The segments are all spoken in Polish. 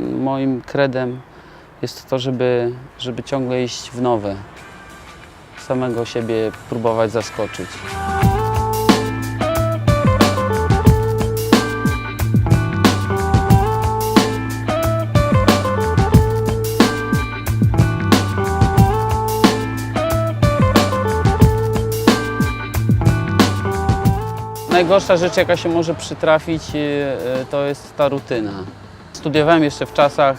Moim kredem jest to, żeby, żeby ciągle iść w nowe. Samego siebie próbować zaskoczyć. Najgorsza rzecz, jaka się może przytrafić, e, e, to jest ta rutyna. Studiowałem jeszcze w czasach,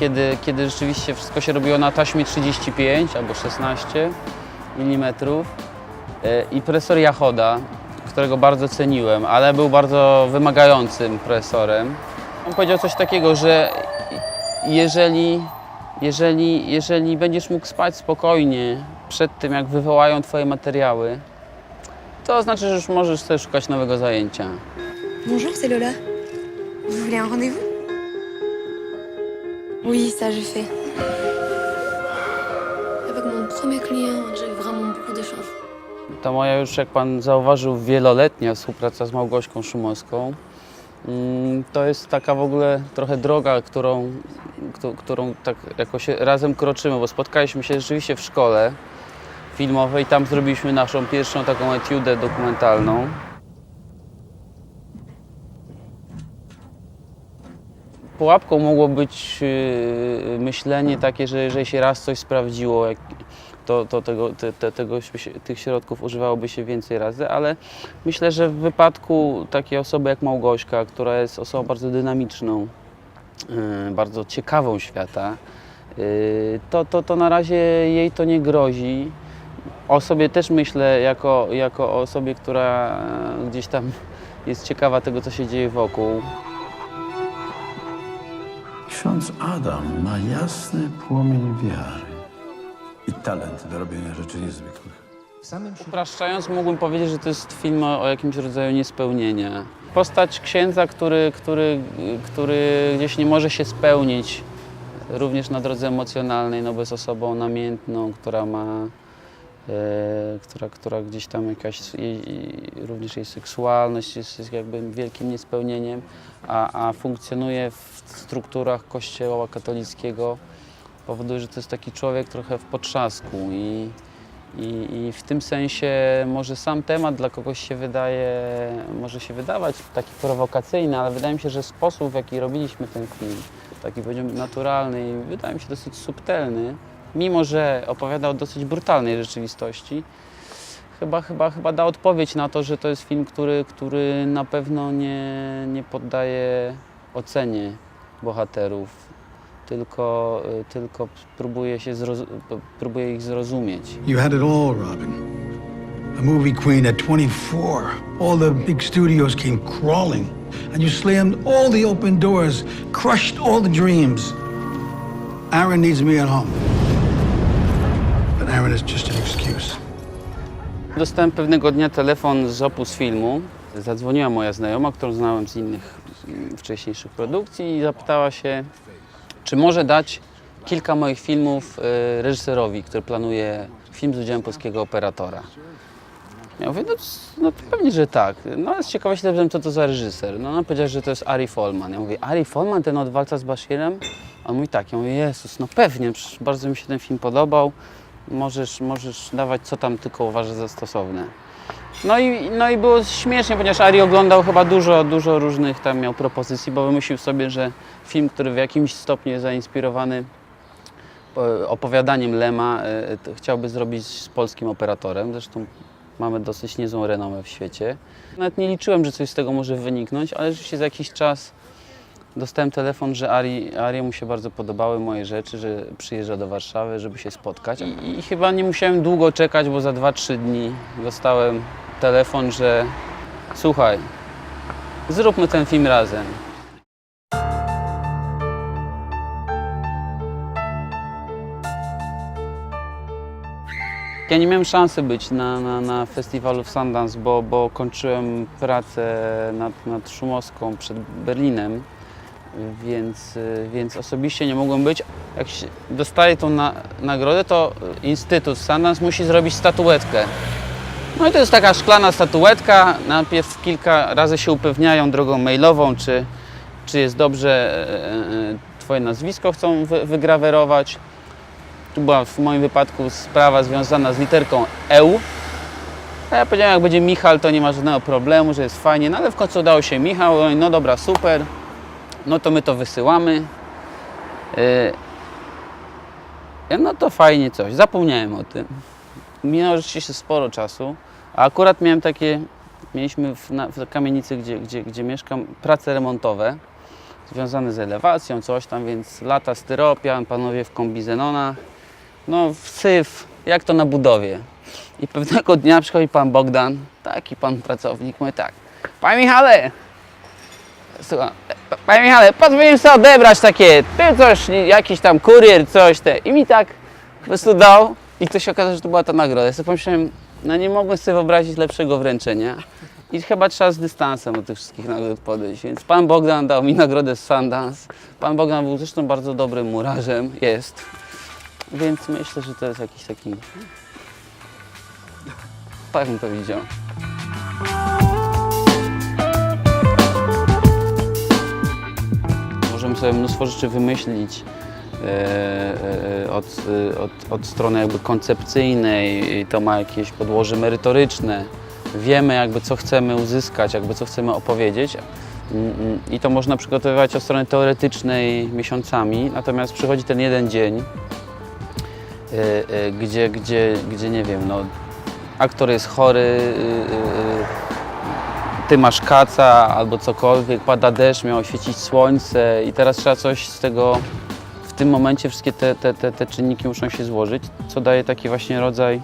kiedy, kiedy rzeczywiście wszystko się robiło na taśmie 35 albo 16 mm i profesor Jachoda, którego bardzo ceniłem, ale był bardzo wymagającym profesorem. On powiedział coś takiego, że jeżeli, jeżeli, jeżeli będziesz mógł spać spokojnie przed tym, jak wywołają Twoje materiały, to znaczy, że już możesz sobie szukać nowego zajęcia. Bonjour, c'est Lola. Vous voulez un rendez-vous Oui, ça je fais. Avec mon premier client, j'ai vraiment beaucoup de chance. Ta moja już, jak Pan zauważył, wieloletnia współpraca z Małgośką Szumowską, mm, to jest taka w ogóle trochę droga, którą, któ- którą tak jakoś razem kroczymy, bo spotkaliśmy się rzeczywiście w szkole filmowej, tam zrobiliśmy naszą pierwszą taką etiudę dokumentalną. Pułapką mogło być yy, myślenie takie, że jeżeli się raz coś sprawdziło, to, to tego, te, te, tego, tych środków używałoby się więcej razy, ale myślę, że w wypadku takiej osoby jak Małgośka, która jest osobą bardzo dynamiczną, yy, bardzo ciekawą świata, yy, to, to, to na razie jej to nie grozi. O sobie też myślę jako, jako o osobie, która gdzieś tam jest ciekawa tego, co się dzieje wokół. Ksiądz Adam ma jasny płomień wiary i talent do robienia rzeczy niezwykłych. Upraszczając, mógłbym powiedzieć, że to jest film o, o jakimś rodzaju niespełnienia. Postać księdza, który, który, który gdzieś nie może się spełnić, również na drodze emocjonalnej, no bo jest osobą namiętną, która ma, która, która gdzieś tam jakaś, jej, również jej seksualność jest, jest jakby wielkim niespełnieniem, a, a funkcjonuje w strukturach kościoła katolickiego, powoduje, że to jest taki człowiek trochę w potrzasku i, i, I w tym sensie może sam temat dla kogoś się wydaje, może się wydawać taki prowokacyjny, ale wydaje mi się, że sposób w jaki robiliśmy ten film, taki powiedziałbym naturalny i wydaje mi się dosyć subtelny, mimo że opowiada o dosyć brutalnej rzeczywistości, chyba, chyba, chyba da odpowiedź na to, że to jest film, który, który na pewno nie, nie poddaje ocenie bohaterów, tylko, tylko próbuje, się próbuje ich zrozumieć. You had it all, Robin. A movie queen at 24. All the big studios came crawling, and you slammed all the open doors, crushed all the dreams. Aaron needs me at home. Aaron is just an excuse. Dostałem pewnego dnia telefon z Opus Filmu. Zadzwoniła moja znajoma, którą znałem z innych mm, wcześniejszych produkcji i zapytała się, czy może dać kilka moich filmów y, reżyserowi, który planuje film z udziałem polskiego operatora. Ja mówię, no, no pewnie, że tak. No z ciekawości zapytałem, co to za reżyser. No ona powiedziała, że to jest Ari Folman. Ja mówię, Ari Folman, ten od walca z Bashirem? On mówi tak, ja mówię, Jezus, no pewnie, bardzo mi się ten film podobał. Możesz, możesz dawać, co tam tylko uważasz za stosowne. No i, no i było śmiesznie, ponieważ Ari oglądał chyba dużo, dużo różnych tam miał propozycji, bo wymyślił sobie, że film, który w jakimś stopniu jest zainspirowany e, opowiadaniem Lema, e, chciałby zrobić z polskim operatorem. Zresztą mamy dosyć niezłą renomę w świecie. Nawet nie liczyłem, że coś z tego może wyniknąć, ale rzeczywiście za jakiś czas dostałem telefon, że Ari, Ariemu się bardzo podobały moje rzeczy, że przyjeżdża do Warszawy, żeby się spotkać. I, i chyba nie musiałem długo czekać, bo za 2-3 dni dostałem telefon, że słuchaj, zróbmy ten film razem. Ja nie miałem szansy być na, na, na festiwalu w Sundance, bo, bo kończyłem pracę nad, nad Szumowską przed Berlinem, więc, y, więc osobiście nie mogłem być. Jak się dostaję tą na, nagrodę, to Instytut Sundance musi zrobić statuetkę. No i to jest taka szklana statuetka. Najpierw kilka razy się upewniają drogą mailową, czy, czy jest dobrze e, e, swoje nazwisko chcą wy, wygrawerować. Tu była w moim wypadku sprawa związana z literką EU. A ja powiedziałem, jak będzie Michał, to nie ma żadnego problemu, że jest fajnie. No ale w końcu udało się Michał, no dobra, super. No to my to wysyłamy. Ja, no to fajnie coś. Zapomniałem o tym. Minęło rzeczywiście sporo czasu. A akurat miałem takie, mieliśmy w, na, w kamienicy, gdzie, gdzie, gdzie mieszkam, prace remontowe związane z elewacją, coś tam, więc lata styropian, panowie w kombizenonach, no syf, jak to na budowie. I pewnego dnia przychodzi pan Bogdan, taki pan pracownik, mówi tak, panie Michale, słucham, "Pa- panie Michale, pozwoliłem sobie odebrać takie, ty coś, jakiś tam kurier, coś te. I mi tak po prostu dał i to się okazało, że to była ta nagroda. Ja sobie pomyślałem, no nie mogłem sobie wyobrazić lepszego wręczenia. I chyba trzeba z dystansem do tych wszystkich nagród podejść. Więc pan Bogdan dał mi nagrodę Sundance. Pan Bogdan był zresztą bardzo dobrym murarzem, jest. Więc myślę, że to jest jakiś taki... Tak bym to widział. Możemy sobie mnóstwo rzeczy wymyślić e, e, od, e, od, od strony jakby koncepcyjnej, to ma jakieś podłoże merytoryczne. Wiemy jakby co chcemy uzyskać, jakby co chcemy opowiedzieć. Mm, mm, I to można przygotowywać od strony teoretycznej miesiącami, natomiast przychodzi ten jeden dzień, gdzie, gdzie, gdzie nie wiem, no, aktor jest chory, ty masz kaca albo cokolwiek, pada deszcz, miało świecić słońce i teraz trzeba coś z tego, w tym momencie wszystkie te, te, te, te czynniki muszą się złożyć, co daje taki właśnie rodzaj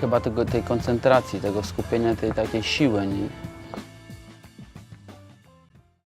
chyba tego, tej koncentracji, tego skupienia, tej takiej siły. Nie?